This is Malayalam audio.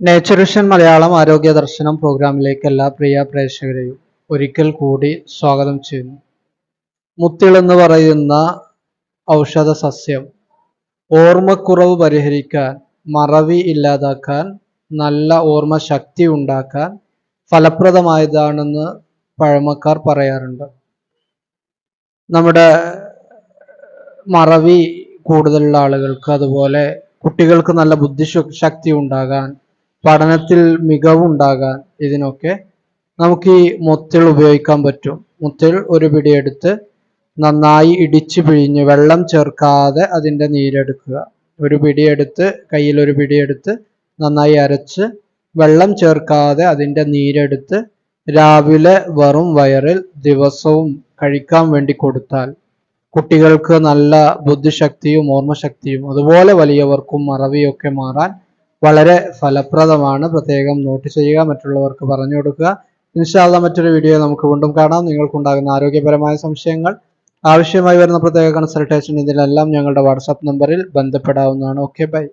നേച്ചറുഷൻ മലയാളം ആരോഗ്യ ദർശനം പ്രോഗ്രാമിലേക്ക് എല്ലാ പ്രിയ പ്രേക്ഷകരെയും ഒരിക്കൽ കൂടി സ്വാഗതം ചെയ്യുന്നു. മുത്തിൾ എന്ന് പറയുന്ന ഔഷധ സസ്യം ഓർമ്മക്കുറവ് പരിഹരിക്കാൻ മറവി ഇല്ലാതാക്കാൻ നല്ല ഓർമ്മ ശക്തി ഉണ്ടാക്കാൻ ഫലപ്രദമായതാണെന്ന് പഴമക്കാർ പറയാറുണ്ട്. നമ്മുടെ മറവി കൂടുതലുള്ള ആളുകൾക്ക് അതുപോലെ കുട്ടികൾക്ക് നല്ല ബുദ്ധിശക്തി ഉണ്ടാകാൻ പഠനത്തിൽ മികവുണ്ടാകാൻ ഇതിനൊക്കെ നമുക്ക് ഈ മുത്തൽ ഉപയോഗിക്കാൻ പറ്റും. മുത്തൽ ഒരു പിടിയെടുത്ത് നന്നായി ഇടിച്ചു പിഴിഞ്ഞ് വെള്ളം ചേർക്കാതെ അതിന്റെ നീരെടുക്കുക. ഒരു പിടിയെടുത്ത് കയ്യിൽ ഒരു പിടിയെടുത്ത് നന്നായി അരച്ച് വെള്ളം ചേർക്കാതെ അതിന്റെ നീരെടുത്ത് രാവിലെ വെറും വയറിൽ ദിവസവും കഴിക്കാൻ വേണ്ടി കൊടുത്താൽ കുട്ടികൾക്ക് നല്ല ബുദ്ധിശക്തിയും ഓർമ്മശക്തിയും അതുപോലെ വലിയവർക്കും മറവിയൊക്കെ മാറാൻ വളരെ ഫലപ്രദമാണ്. പ്രത്യേകം നോട്ട് ചെയ്യുക മറ്റുള്ളവർക്ക് പറഞ്ഞു കൊടുക്കുക. ഇൻഷാല്ല മറ്റൊരു വീഡിയോ നമുക്ക് വീണ്ടും കാണാം. നിങ്ങൾക്കുണ്ടാകുന്ന ആരോഗ്യപരമായ സംശയങ്ങൾ ആവശ്യമായി വരുന്ന പ്രത്യേക കൺസൾട്ടേഷൻ ഇതിലെല്ലാം ഞങ്ങളുടെ വാട്സാപ്പ് നമ്പറിൽ ബന്ധപ്പെടാവുന്നതാണ്. Okay bye